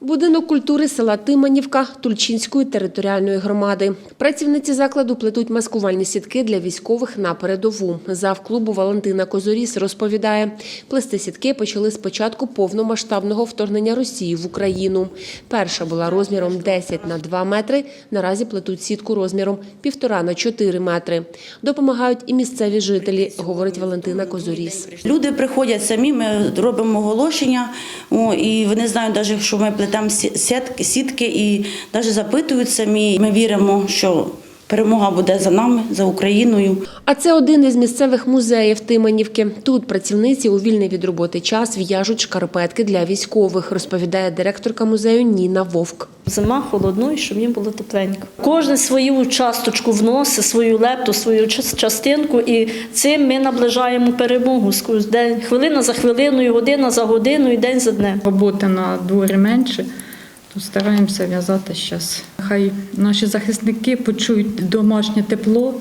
Будинок культури села Тиманівка Тульчинської територіальної громади. Працівниці закладу плетуть маскувальні сітки для військових на передову. Зав клубу Валентина Козоріс розповідає, плести сітки почали з початку повномасштабного вторгнення Росії в Україну. Перша була розміром 10 на 2 метри. Наразі плетуть сітку розміром 1,5 на 4 метри. Допомагають і місцеві жителі, говорить Валентина Козоріс. Люди приходять самі, ми робимо оголошення, і вони знають, навіть що ми плетемо сі- сітки, сітки і навіть запитують самі. Ми віримо, що перемога буде за нами, за Україною. А це один із місцевих музеїв Тиманівки. Тут працівниці у вільний від роботи час в'яжуть шкарпетки для військових, розповідає директорка музею Ніна Вовк. Зима холодно, і щоб їм було тепленько. Кожен свою часточку вносить, свою лепту, свою час- частинку, і цим ми наближаємо перемогу. Хвилина за хвилиною, година за годиною, день за днем. роботи на дворі менше, стараємося в'язати зараз. Хай наші захисники почують домашнє тепло,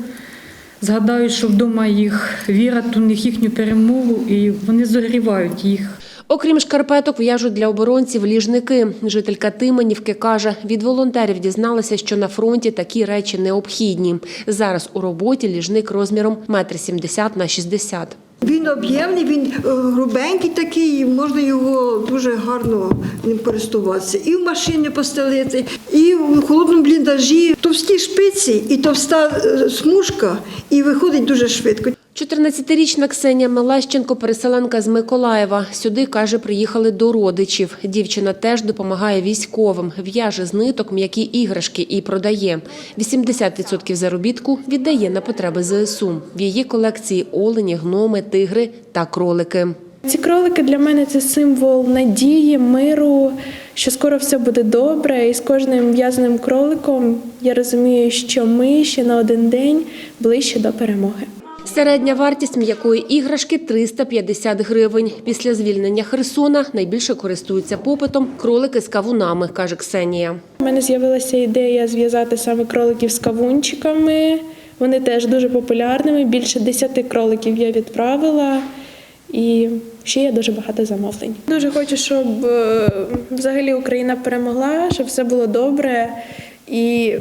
згадають, що вдома їх вірять у них їхню перемогу, і вони зогрівають їх. Окрім шкарпеток, в'яжуть для оборонців ліжники. Жителька Тиманівки каже, від волонтерів дізналася, що на фронті такі речі необхідні. Зараз у роботі ліжник розміром 1,70 на 60. Він об'ємний, він е, грубенький такий, можна його дуже гарно ним користуватися. І в машини постелити, і в холодному бліндажі. Товсті шпиці і товста е, смужка, і виходить дуже швидко. 14-річна Ксенія Мелещенко, переселенка з Миколаєва. Сюди, каже, приїхали до родичів. Дівчина теж допомагає військовим, в'яже з ниток м'які іграшки і продає. 80% заробітку віддає на потреби ЗСУ. В її колекції олені, гноми, тигри та кролики. Ці кролики для мене це символ надії, миру, що скоро все буде добре. І з кожним в'язаним кроликом я розумію, що ми ще на один день ближче до перемоги. Середня вартість м'якої іграшки 350 гривень. Після звільнення Херсона найбільше користуються попитом кролики з кавунами, каже Ксенія. У мене з'явилася ідея зв'язати саме кроликів з кавунчиками. Вони теж дуже популярними. Більше 10 кроликів я відправила. І ще є дуже багато замовлень. Дуже хочу, щоб е, взагалі Україна перемогла, щоб все було добре. І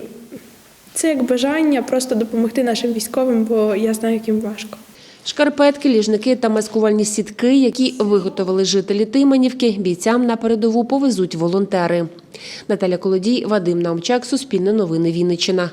це як бажання просто допомогти нашим військовим, бо я знаю, як їм важко. Шкарпетки, ліжники та маскувальні сітки, які виготовили жителі Тиманівки, бійцям на передову повезуть волонтери. Наталя Колодій, Вадим Наумчак, Суспільне новини Вінниччина.